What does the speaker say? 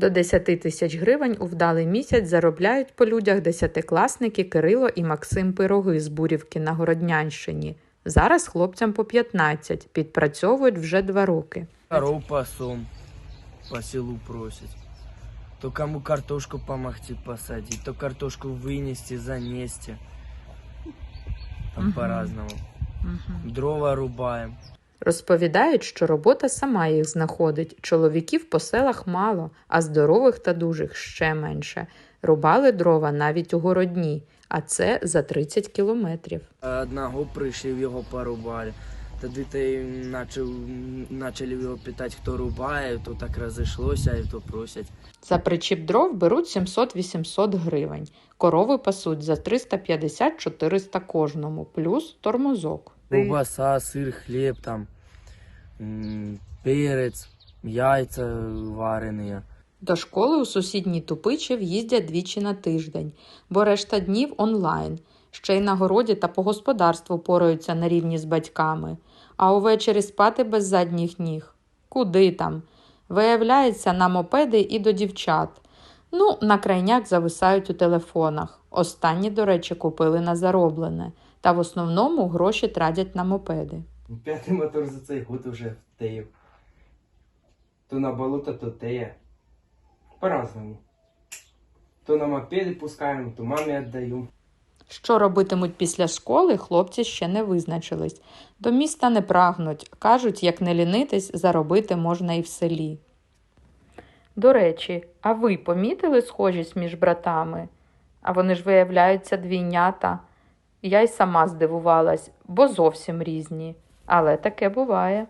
До 10 тисяч гривень у вдалий місяць заробляють по людях десятикласники Кирило і Максим Пироги з Бурівки на Городнянщині. Зараз хлопцям по 15, підпрацьовують вже два роки. Коров пасом по селу просят. То кому картошку помогти посадить, то картошку вынести, занести. Там Мгм. по-разному. Дрова рубаем. Розповідають, що робота сама їх знаходить. Чоловіків по селах мало, а здорових та дужих ще менше. Рубали дрова навіть у городні, а це за 30 кілометрів. Одного прийшли, його порубали. Тоді ти почали його питати, хто рубає, то так розійшлося, і то просять. За причіп дров беруть 700-800 гривень. Корови пасуть за 350-400 кожному, плюс тормозок. Ковбаса, сир, хліб, там, перець, яйця варені. До школи у сусідній Тупичів їздять двічі на тиждень, бо решта днів онлайн. Ще й на городі та по господарству пораються на рівні з батьками, а увечері спати без задніх ніг. Куди там? Виявляється, на мопеди і до дівчат. Ну, на крайняк зависають у телефонах. Останні, до речі, купили на зароблене, та в основному гроші тратять на мопеди. П'ятий мотор за цей год уже втеїв. То на болото, то теє. По-разному. То на мопеди пускаємо, то мамі віддаю. Що робитимуть після школи, хлопці ще не визначились. До міста не прагнуть. Кажуть, як не лінитись, заробити можна і в селі. До речі, а ви помітили схожість між братами? А вони ж виявляються двійнята. Я й сама здивувалась, бо зовсім різні. Але таке буває.